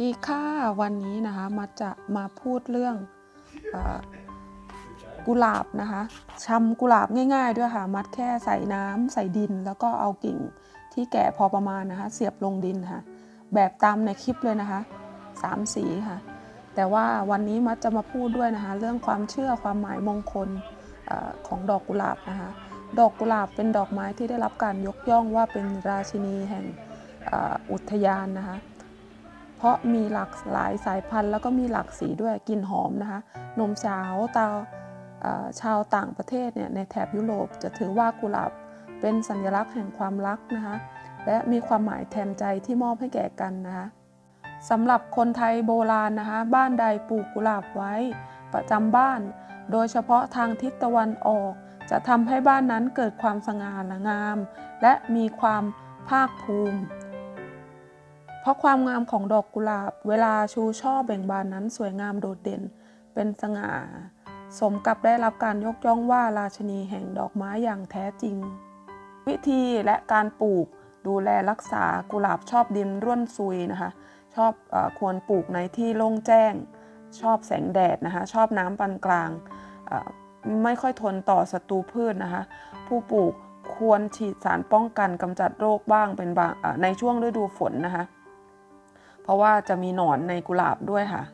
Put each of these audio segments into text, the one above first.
ดีค่ะวันนี้นะคะมาจะมาพูดเรื่องอกุหลาบนะคะชำกุหลาบง่าย ๆ ด้วยค่ะ มัดแค่ใส่น้ำใส่ดิน แล้วก็เอากิ่งที่แก่พอประมาณนะคะ เสียบลงดินค่ะ แบบตามในคลิปเลยนะคะสามสีค่ะ แต่ว่าวันนี้มัดจะมาพูดด้วยนะคะ เรื่องความเชื่อความหมายมงคลอของดอกกุหลาบนะคะ ดอกกุหลาบเป็นดอกไม้ที่ได้รับการยกย่องว่าเป็นราชินีแห่งออุทยานนะคะ เพราะมีหลากหลายสายพันธุ์ แล้วก็มีหลากสีด้วยกลิ่นหอมนะคะ นมสาวตาชาวต่างประเทศเนี่ยในแถบยุโรปจะถือว่ากุหลาบเป็นสัญลักษณ์แห่งความรักนะคะและมีความหมายแทนใจที่มอบให้แก่กันนะคะสำหรับคนไทยโบราณนะคะบ้านใดปลูกกุหลาบไว้ประจำบ้าน โดยเฉพาะทางทิศตะวันออก จะทำให้บ้านนั้นเกิดความสง่างาม และมีความภาคภูมิ เพราะความงามของดอกกุหลาบ เวลาชูช่อเบ่งบานนั้นสวยงามโดดเด่น เป็นสง่า สมกับได้รับการยกย่องว่าราชนีแห่งดอกไม้อย่างแท้จริง วิธีและการปลูกดูแลรักษากุหลาบชอบดินร่วนซุยนะคะ ชอบอควรปลูกในที่โล่งแจ้ง ชอบแสงแดดนะคะ ชอบน้ำปานกลาง ไม่ค่อยทนต่อศัตรูพืชนะคะ ผู้ปลูกควรฉีดสารป้องกันกำจัดโรคบ้างเป็นบางในช่วงฤดูฝนนะคะ เพราะว่าจะมีหนอนในกุหลาบด้วยค่ะ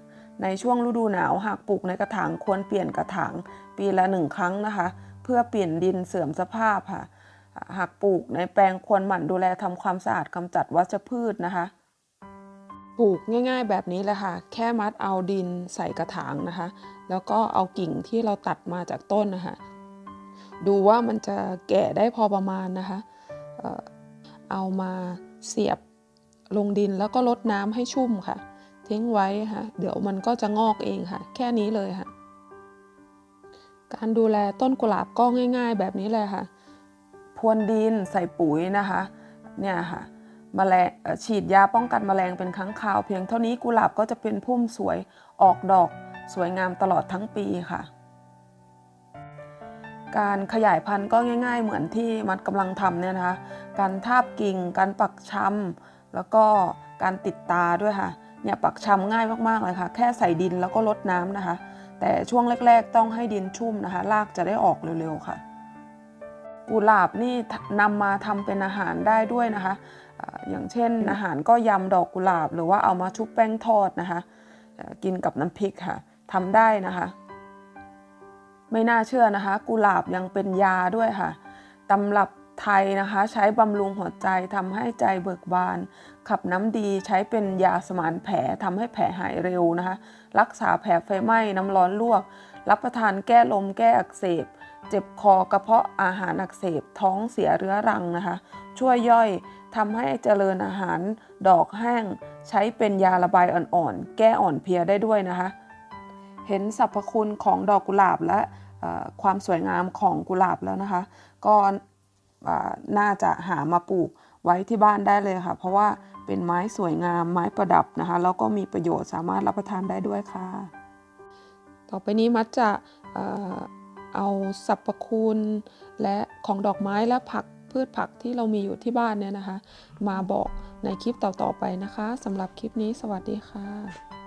ในช่วงฤดูหนาวหากปลูกในกระถางควรเปลี่ยนกระถางปีละหนึ่งครั้งนะคะ เพื่อเปลี่ยนดินเสื่อมสภาพค่ะ หากปลูกในแปลงควรหมั่นดูแลทำความสะอาดกำจัดวัชพืชนะคะปลูกง่ายๆแบบนี้เลยค่ะ แค่มัดเอาดินใส่กระถางนะคะ แล้วก็เอากิ่งที่เราตัดมาจากต้นนะคะ ดูว่ามันจะแก่ได้พอประมาณนะคะ เอามาเสียบ ลงดินแล้วก็ลดน้ำให้ชุ่มค่ะ ทิ้งไว้ค่ะ เดี๋ยวมันก็จะงอกเองค่ะ แค่นี้เลยค่ะ การดูแลต้นกุหลาบก็ง่าย ๆ แบบนี้เลยค่ะ พรวนดินใส่ปุ๋ยนะคะ เนี่ยค่ะมแมลงฉีดยาป้องกันแมลงเป็นครั้งคราวเพียงเท่านี้กุหลาบก็จะเป็นพุ่มสวยออกดอกสวยงามตลอดทั้งปีค่ะ การขยายพันธุ์ก็ง่าย ๆ เหมือนที่มัดกำลังทำเนี่ยนะคะ การทาบกิ่ง การปักชำ แล้วก็การติดตาด้วยค่ะ เนี่ยปักชำง่ายมากๆเลยค่ะ แค่ใส่ดินแล้วก็ลดน้ำนะคะ แต่ช่วงแรก ๆ ต้องให้ดินชุ่มนะคะรากจะได้ออกเร็วๆค่ะ กุหลาบนี่นำมาทำเป็นอาหารได้ด้วยนะคะ อย่างเช่นอาหารก็ยำดอกกุหลาบ หรือว่าเอามาชุบแป้งทอดนะคะ กินกับน้ำพริกค่ะทำได้นะคะ ไม่น่าเชื่อนะคะ กุหลาบยังเป็นยาด้วยค่ะตำรับ ไทยนะคะใช้บำรุงหัวใจทำให้ใจเบิกบาน ขับน้ำดีใช้เป็นยาสมานแผลทำให้แผลหายเร็วนะคะ รักษาแผลไฟไหม้น้ำร้อนลวก รับประทานแก้ลมแก้อักเสบ เจ็บคอกระเพาะอาหารอักเสบ ท้องเสียเรื้อรังนะคะ ช่วยย่อยทำให้เจริญอาหารดอกแห้ง ใช้เป็นยาระบายอ่อนๆ แก้อ่อนเพลียได้ด้วยนะคะ เห็นสรรพคุณของดอกกุหลาบและความสวยงามของกุหลาบแล้วนะคะ ก็อ่า น่าจะหามาปลูกไว้ที่บ้านได้เลยค่ะ เพราะว่าเป็นไม้สวยงามไม้ประดับนะคะ แล้วก็มีประโยชน์สามารถรับประทานได้ด้วยค่ะ ต่อไปนี้มัดจะเอาสรรพคุณและของดอกไม้และผักพืชผักที่เรามีอยู่ที่บ้านเนี่ยนะคะ มาบอกในคลิปต่อๆไปนะคะสำหรับคลิปนี้สวัสดีค่ะ